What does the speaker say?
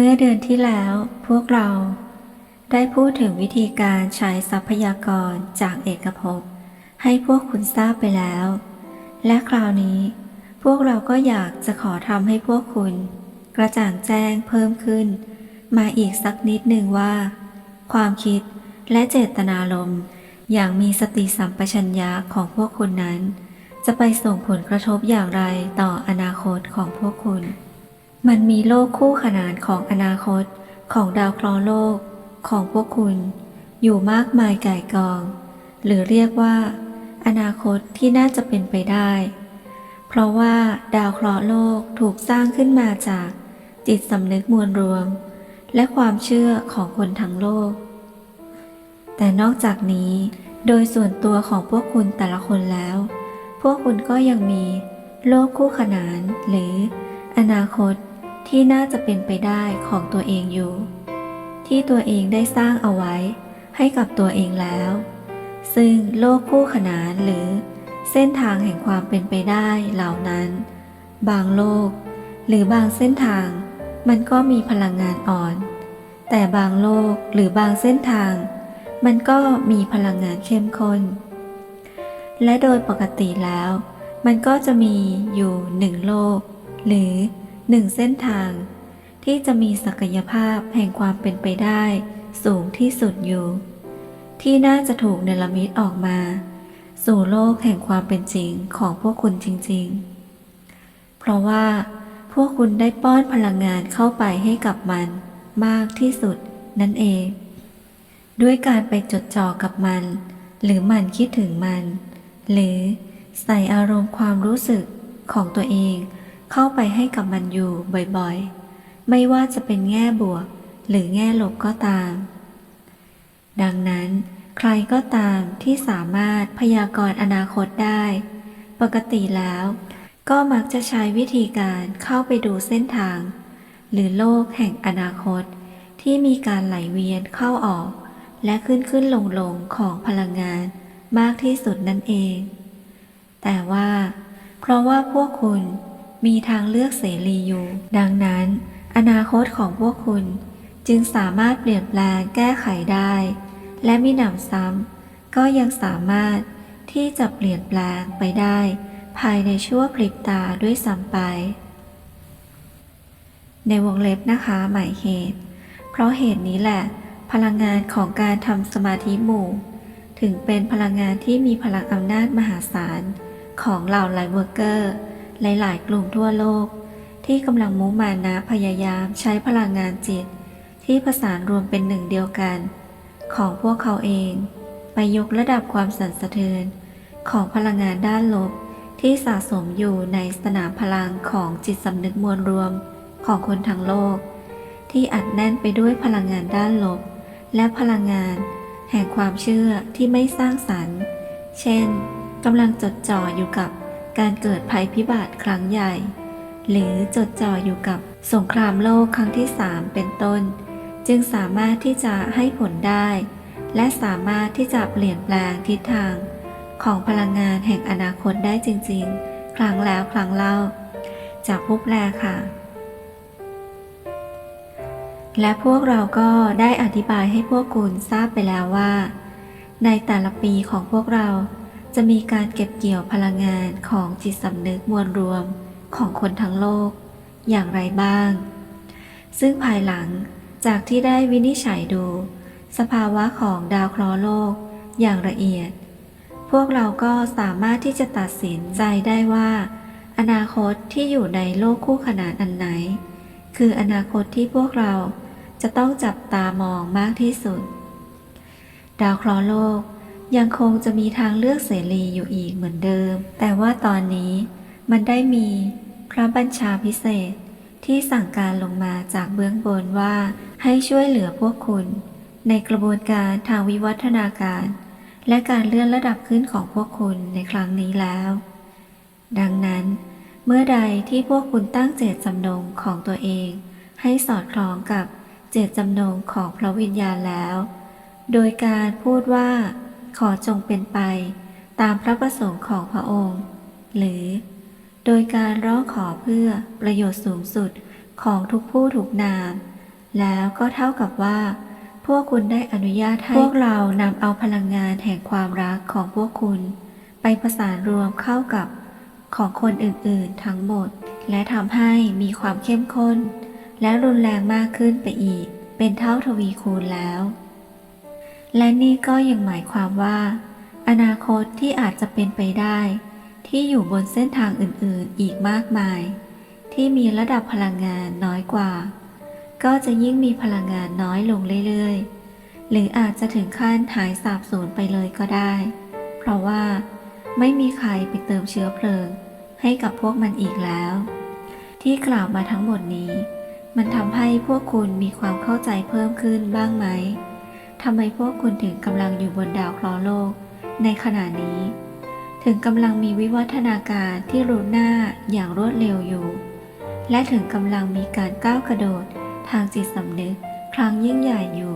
เมื่อเดือนที่แล้วพวกเราได้พูดถึงวิธีการใช้ทรัพยากรจากเอกภพให้พวกคุณทราบไปแล้ว และคราวนี้ พวกเราก็อยากจะขอทำให้พวกคุณ กระจ่างแจ้งเพิ่มขึ้น มาอีกสักนิดหนึ่งว่า ความคิดและเจตนารมณ์อย่างมีสติสัมปชัญญะของพวกคุณนั้น จะไปส่งผลกระทบอย่างไรต่ออนาคตของพวกคุณ มันมีโลกคู่ขนานของอนาคตของดาวเคราะห์โลกของพวกคุณ อยู่มากมายก่ายกอง หรือเรียกว่า อนาคตที่น่าจะเป็นไปได้ เพราะว่าดาวเคราะห์โลกถูกสร้างขึ้นมาจากจิตสำนึกมวลรวม และความเชื่อของคนทั้งโลก แต่นอกจากนี้โดยส่วนตัวของพวกคุณแต่ละคนแล้ว พวกคุณก็ยังมี โลกคู่ขนานหรือ อนาคต ที่น่าจะเป็นไปได้ของตัวเองอยู่ ที่ตัวเองได้สร้างเอาไว้ให้กับตัวเองแล้ว ซึ่งโลกคู่ขนานหรือเส้นทางแห่งความเป็นไปได้เหล่านั้น บางโลก หรือบางเส้นทาง มันก็มีพลังงานอ่อน แต่บางโลกหรือบางเส้นทาง มันก็มีพลังงานเข้มข้น และโดยปกติแล้ว มันก็จะมีอยู่หนึ่งโลก หรือ หนึ่งเส้นทาง ที่จะมีศักยภาพแห่งความเป็นไปได้ สูงที่สุดอยู่ ที่น่าจะถูกเนรมิตออกมา สู่โลกแห่งความเป็นจริงของพวกคุณจริง ๆ เพราะว่า พวกคุณได้ป้อนพลังงานเข้าไปให้กับมันมากที่สุดนั่นเอง ด้วยการไปจดจ่อกับมัน หรือมันคิดถึงมัน หรือใส่อารมณ์ความรู้สึกของตัวเอง เข้าไปให้กับมันอยู่บ่อยๆ ไม่ว่าจะเป็นแง่บวกหรือแง่ลบก็ตาม ดังนั้นใครก็ตามที่สามารถพยากรณ์อนาคตได้ ปกติแล้ว ก็มักจะใช้วิธีการเข้าไปดูเส้นทาง หรือโลกแห่งอนาคต ที่มีการไหลเวียนเข้าออก และขึ้นขึ้นลงลงของพลังงานมากที่สุดนั่นเอง แต่ว่า เพราะว่าพวกคุณ มีทางเลือกเสรีอยู่ ดังนั้น อนาคตของพวกคุณจึงสามารถเปลี่ยนแปลงแก้ไขได้ และมิหนำซ้ำก็ยังสามารถที่จะเปลี่ยนแปลงไปได้ ภายในชั่วพริบตาด้วยซ้ำไป ในวงเล็บนะคะหมายเหตุ เพราะเหตุนี้แหละ พลังงานของการทำสมาธิหมู่ ถึงเป็นพลังงานที่มีพลังอำนาจมหาศาลของเหล่าไลเวอร์เกอร์ หลาย ๆ กลุ่มทั่วโลก ที่กำลังมุมานะพยายามใช้พลังงานจิต ที่ผสานรวมเป็นหนึ่งเดียวกัน ของพวกเขาเอง ไปยกระดับความสั่นสะเทือนของพลังงานด้านลบที่สะสมอยู่ในสนามพลังของจิตสำนึกมวลรวมของคนทั้งโลก ที่อัดแน่นไปด้วยพลังงานด้านลบ และพลังงาน แห่งความเชื่อที่ไม่สร้างสรรค์ เช่นกำลังจดจ่ออยู่กับ การเกิดภัยพิบัติครั้งใหญ่ หรือจดจ่ออยู่กับสงครามโลกครั้งที่ 3 เป็นต้น จึงสามารถที่จะให้ผลได้ และสามารถที่จะเปลี่ยนแปลงทิศทาง ของพลังงานแห่งอนาคตได้จริงๆ ครั้งแล้วครั้งเล่า จากผู้แปลค่ะ และพวกเราก็ได้อธิบายให้พวกคุณทราบไปแล้วว่า ในแต่ละปีของพวกเรา จะมีการเก็บเกี่ยวพลังงานของจิตสำนึกมวลรวมของคนทั้งโลกอย่างไรบ้าง ซึ่งภายหลังจากที่ได้วินิจฉัยดู สภาวะของดาวเคราะห์โลกอย่างละเอียด พวกเราก็สามารถที่จะตัดสินใจได้ว่า อนาคตที่อยู่ในโลกคู่ขนานอันไหน คืออนาคตที่พวกเราจะต้องจับตามองมากที่สุด ดาวเคราะห์โลก ยังคงจะมีทางเลือกเสรีอยู่อีกเหมือนเดิม แต่ว่าตอนนี้มันได้มีพระบัญชาพิเศษที่สั่งการลงมาจากเบื้องบนว่าให้ช่วยเหลือพวกคุณ ในกระบวนการทางวิวัฒนาการ และการเลื่อนระดับขึ้นของพวกคุณในครั้งนี้แล้ว ดังนั้น เมื่อใดที่พวกคุณตั้งเจตจำนงของตัวเอง ให้สอดคล้องกับเจตจำนงของพระวิญญาณแล้ว โดยการพูดว่า ขอจงเป็นไปตามพระประสงค์ของพระองค์ หรือ โดยการร้องขอเพื่อประโยชน์สูงสุดของทุกผู้ถูกนาม แล้วก็เท่ากับว่า พวกคุณได้อนุญาตให้พวกเรานำเอาพลังงานแห่งความรักของพวกคุณ ไปประสานรวมเข้ากับของคนอื่นๆทั้งหมด และทำให้มีความเข้มข้น และรุนแรงมากขึ้นไปอีก เป็นเท่าทวีคูณแล้ว และนี่ก็ยังหมายความว่า อนาคตที่อาจจะเป็นไปได้ ที่อยู่บนเส้นทางอื่นๆอีกมากมาย ที่มีระดับพลังงานน้อยกว่า ก็จะยิ่งมีพลังงานน้อยลงเรื่อยๆ หรืออาจจะถึงขั้นหายสาบสูญไปเลยก็ได้ เพราะว่า ไม่มีใครไปเติมเชื้อเพลิง ให้กับพวกมันอีกแล้ว ที่กล่าวมาทั้งหมดนี้ มันทำให้พวกคุณมีความเข้าใจเพิ่มขึ้นบ้างไหม ทำไมพวกคุณถึงกำลังอยู่บนดาวเคราะห์โลก ในขณะนี้ ถึงกำลังมีวิวัฒนาการที่รุนหน้าอย่างรวดเร็วอยู่ และถึงกำลังมีการก้าวกระโดดทางจิตสำนึกครั้งยิ่งใหญ่อยู่